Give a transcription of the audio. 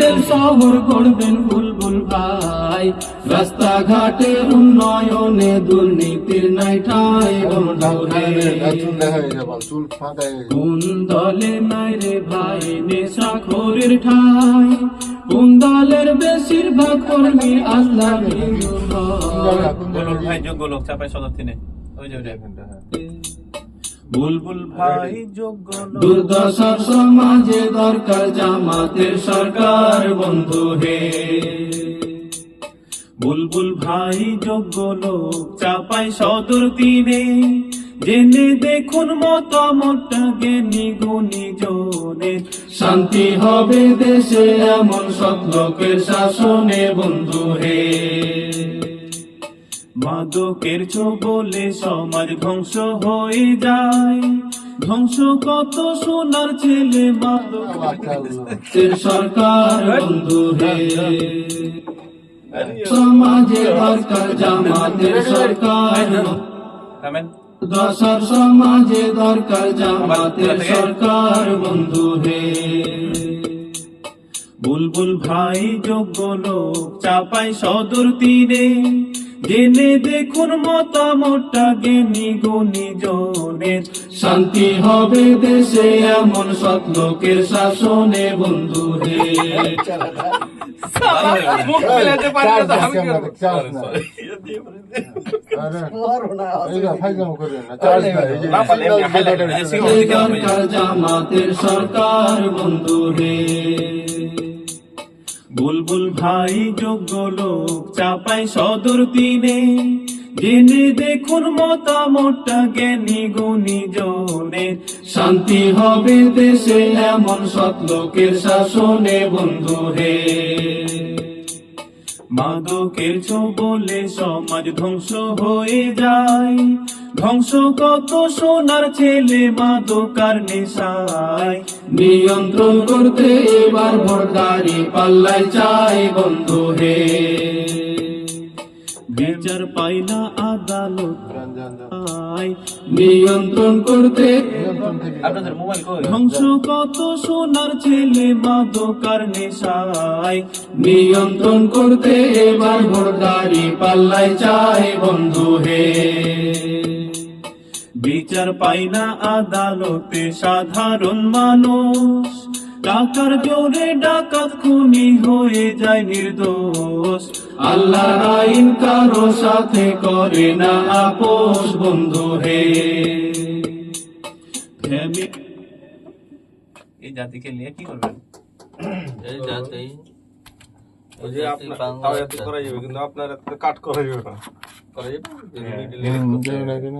Model শহর করবেন বুলবুল ভাই। রাস্তাঘাটে উন্নয়নে দুর্নীতির নাই ঠাই কোন দলে নাই রে ভাই নেশাখোরের ঠাই। কোন দলের বেশিরভাগ কর্মী আল্লাহ ভাই যোগ্য লোক চাপাই সদর তিনে। ওই যে। বুলবুল ভাই যোগ্য লোক। দুর্দশার সমাজে দরকার জামাতের সরকার বন্ধু হে। বুলবুল ভাই যোগ্য লোক চাপাই সদর তিনে জেনে দেখুন মতামতটা জ্ঞানী গুণী জনের শান্তি হবে দেশে এমন সৎ লোকের শাসনে বন্ধু হে। মাদকের বলে সমাজ ধ্বংস হয়ে যায়। ধ্বংস কত সোনার ছেলে মাদক দেশের সরকার বন্ধু সমাজে দরকার জামাতের সরকার। দশার সমাজে দরকার জামাতের সরকার বন্ধু হে। বুলবুল ভাই যোগ্য লোক চাপাই সদর তীরে। জেনে দেখুন মতামতটা জ্ঞানী গুণী জনের শান্তি হবে দেশে এমন সৎ লোকের শাসনে বন্ধু জামাতের সরকার বন্ধু হে বুলবুল ভাই যোগ্য লোক, চাপাই সদর দিনে। জেনে দেখুন মতামতটা জ্ঞানী গুণী জনের শান্তি হবে দেশে এমন সৎ লোকের শাসনে বন্ধু হে মাদকের বলে সমাজ ধ্বংস হয়ে যায়। ধ্বংস কত সোনার ছেলে মাদকার নেশায়। নিয়ন্ত্রণ করতে এবার ভরদারি পাল্লাই চাই বন্ধু হে। বিচার পাই না আদালত। নিয়ন্ত্রণ করতে ধ্বংস কত সোনার ছেলে মাদকার নেশায়। নিয়ন্ত্রণ করতে এবার ভোটদারি পাল্লাই চাই বন্ধু হে। বিচার পাই না আদালতে সাধারণ মানুষ। টাকার জোরে ডাকাত খুনি হয়ে যায় নির্দোষ। আল্লাহর আইন কারও সাথে করে না আপোষ বন্ধু হে এই জাতিকে নিয়ে কি করবেন? এই জাতি ওই যে আপনার করা যাবে কিন্তু আপনার এত কাট করা যাবে না। করা যাবে? কেন